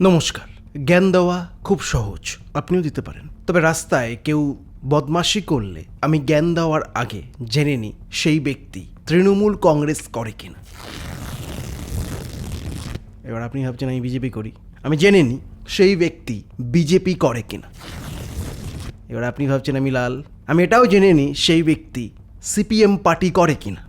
নমস্কার। জ্ঞান দেওয়া খুব সহজ, আপনিও দিতে পারেন। তবে রাস্তায় কেউ বদমাশি করলে আমি জ্ঞান দেওয়ার আগে জেনে নিই সেই ব্যক্তি তৃণমূল কংগ্রেস করে কিনা। এবার আপনি ভাবছেন, আমি বিজেপি করি। আমি জেনে নিই সেই ব্যক্তি বিজেপি করে কিনা। এবার আপনি ভাবছেন, আমি লাল। আমি এটাও জেনে নিই সেই ব্যক্তি সিপিএম পার্টি করে কিনা।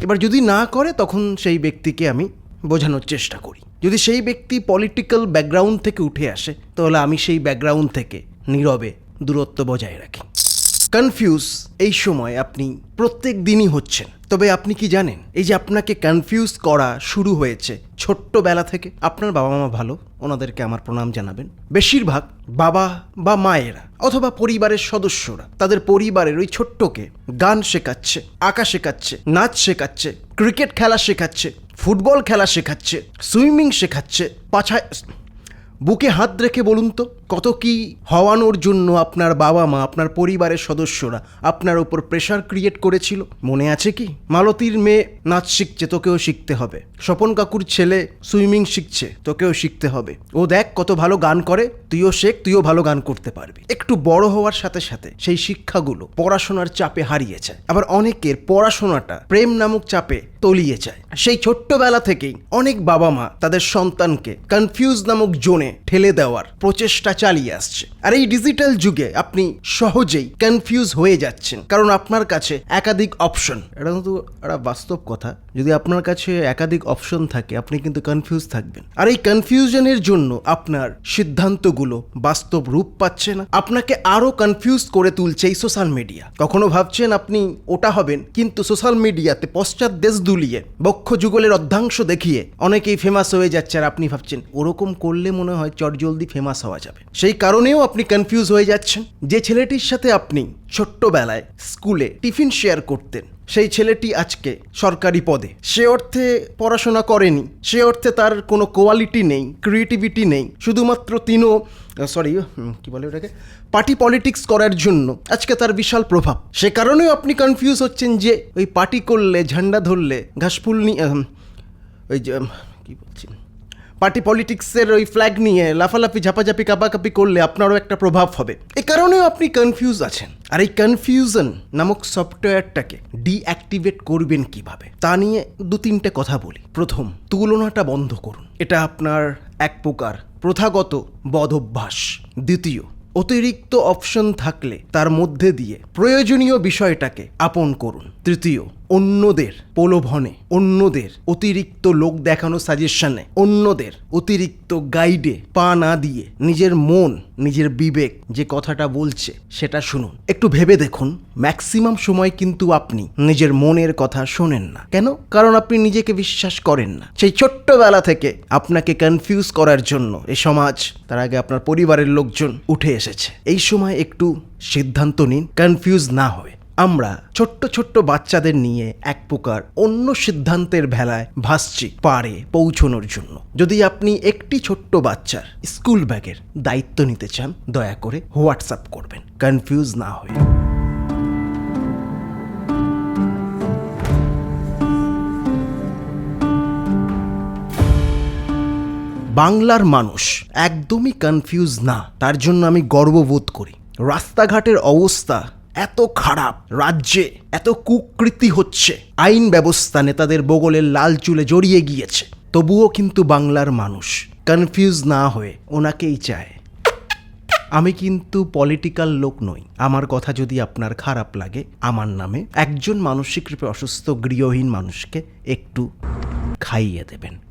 এবার যদি না করে, তখন সেই ব্যক্তিকে আমি বোঝানোর চেষ্টা করি। যদি সেই ব্যক্তি পলিটিক্যাল ব্যাকগ্রাউন্ড থেকে উঠে আসে, তাহলে আমি সেই ব্যাকগ্রাউন্ড থেকে নীরবে দূরত্ব বজায় রাখি। কনফিউজ এই সময় আপনি প্রত্যেক দিনই হচ্ছেন। তবে আপনি কি জানেন, এই যে আপনাকে কনফিউজ করা শুরু হয়েছে ছোট্টবেলা থেকে, আপনার বাবা মা ভালো? ওনাদেরকে আমার প্রণাম জানাবেন। বেশিরভাগ বাবা বা মায়েরা অথবা পরিবারের সদস্যরা তাদের পরিবারের ওই ছোট্টকে গান শেখাচ্ছে, আঁকা শেখাচ্ছে, নাচ শেখাচ্ছে ক্রিকেট খেলা শেখাচ্ছে ফুটবল খেলা শেখাচ্ছে সুইমিং শেখাচ্ছে পাছায় বুকে হাত রেখে বলুন তো। কত কি হওয়ানোর জন্য আপনার বাবা মা, আপনার পরিবারের সদস্যরা আপনার ওপর প্রেশার ক্রিয়েট করেছিল? মনে আছে কি? মালতীর মেয়ে নাচ শিখছে, তোকেও শিখতে হবে। স্বপন কাকুর ছেলে সুইমিং শিখছে, তোকেও শিখতে হবে। ও দেখ কত ভালো গান করে, তুইও শেখ, তুইও ভালো গান করতে পারবি। একটু বড় হওয়ার সাথে সাথে সেই শিক্ষাগুলো পড়াশোনার চাপে হারিয়ে যায়। আবার অনেকের পড়াশোনাটা প্রেম নামক চাপে তলিয়ে যায়। সেই ছোট্টবেলা থেকেই অনেক বাবা মা তাদের সন্তানকে কনফিউজ নামক জোনে ঠেলে দেওয়ার প্রচেষ্টা চালিয়ে আসছে। আর এই ডিজিটাল যুগে আপনি সহজেই কনফিউজ হয়ে যাচ্ছেন। কারণ আপনার কাছে একাধিক অপশন এটা কিন্তু একটা বাস্তব কথা। যদি আপনার কাছে একাধিক অপশন থাকে, আপনি কিন্তু কনফিউজ থাকবেন। আর এই কনফিউশনের জন্য আপনার সিদ্ধান্তগুলো বাস্তব রূপ পাচ্ছে না। আপনাকে আরও কনফিউজ করে তুলছে এই সোশ্যাল মিডিয়া কখনো ভাবছেন আপনি ওটা হবেন, কিন্তু সোশ্যাল মিডিয়াতে পশ্চাৎ দেশ দুলিয়ে, বক্ষ যুগলের অর্ধাংশ দেখিয়ে অনেকেই ফেমাস হয়ে যাচ্ছে। আর আপনি ভাবছেন, ওরকম করলে মনে হয় চটজলদি ফেমাস হওয়া যাবে। সেই কারণেও আপনি কনফিউজ হয়ে যাচ্ছেন। যে ছেলেটির সাথে আপনি ছোট্টবেলায় স্কুলে টিফিন শেয়ার করতেন, সেই ছেলেটি আজকে সরকারি পদে। সে অর্থে পড়াশোনা করেনি, সে অর্থে তার কোনো কোয়ালিটি নেই ক্রিয়েটিভিটি নেই। শুধুমাত্র তিনও সরি কি বলে ওটাকে? পার্টি পলিটিক্স করার জন্য আজকে তার বিশাল প্রভাব। সে কারণেও আপনি কনফিউজ হচ্ছেন যে ওই পার্টি করলে, ঝান্ডা ধরলে, ঘাসফুল নিয়ে ওই যে কী কি বলছি? পার্টি পলিটিক্সের ওই ফ্ল্যাগ নিয়ে লাফালাফি, ঝাপাঝাপি, কাপাকাপি করলে আপনারও একটা প্রভাব হবে। এ কারণেও আপনি কনফিউজ আছেন। আর এই কনফিউশন নামক সফটওয়্যারটাকে ডিঅ্যাক্টিভেট করবেন কীভাবে? তা নিয়ে দু তিনটে কথা বলি। প্রথম, তুলনাটা বন্ধ করুন। এটা আপনার এক প্রকার প্রথাগত বদ অভ্যাস দ্বিতীয়, অতিরিক্ত অপশন থাকলে তার মধ্যে দিয়ে প্রয়োজনীয় বিষয়টাকে আপন করুন। তৃতীয় অন্যদের প্রলোভনে, অন্যদের অতিরিক্ত লোক দেখানো সাজেশনে অন্যদের অতিরিক্ত গাইডে পা না দিয়ে নিজের মন, নিজের বিবেক যে কথাটা বলছে সেটা শুনুন। একটু ভেবে দেখুন ম্যাক্সিমাম সময় কিন্তু আপনি নিজের মনের কথা শোনেন না। কেন? কারণ আপনি নিজেকে বিশ্বাস করেন না। সেই ছোট্টবেলা থেকে আপনাকে কনফিউজ করার জন্য এ সমাজ, তার আগে আপনার পরিবারের লোকজন উঠে এসেছে। এই সময় একটু সিদ্ধান্ত নিন কনফিউজ না হয়ে। আমরা ছোট্ট ছোট্ট বাচ্চাদের নিয়ে এক প্রকার অন্য সিদ্ধান্তের ভেলায় ভাসছি পারে পৌঁছনোর জন্য। যদি আপনি একটি ছোট্ট বাচ্চার স্কুল ব্যাগের দায়িত্ব নিতে চান, দয়া করে হোয়াটসঅ্যাপ করবেন। কনফিউজ না হয়ে। বাংলার মানুষ একদমই কনফিউজ না। তার জন্য আমি গর্ববোধ করি। রাস্তাঘাটের অবস্থা এত খারাপ রাজ্যে, এত কুকৃতি হচ্ছে। আইন ব্যবস্থা নেতাদের বগলের লাল চুলে জড়িয়ে গিয়েছে। তবুও কিন্তু বাংলার মানুষ কনফিউজ না হয়ে ওনাকেই চায়। আমি কিন্তু পলিটিক্যাল লোক নই। আমার কথা যদি আপনার খারাপ লাগে, আমার নামে একজন মানসিক রূপে অসুস্থ গৃহহীন মানুষকে একটু খাইয়ে দেবেন।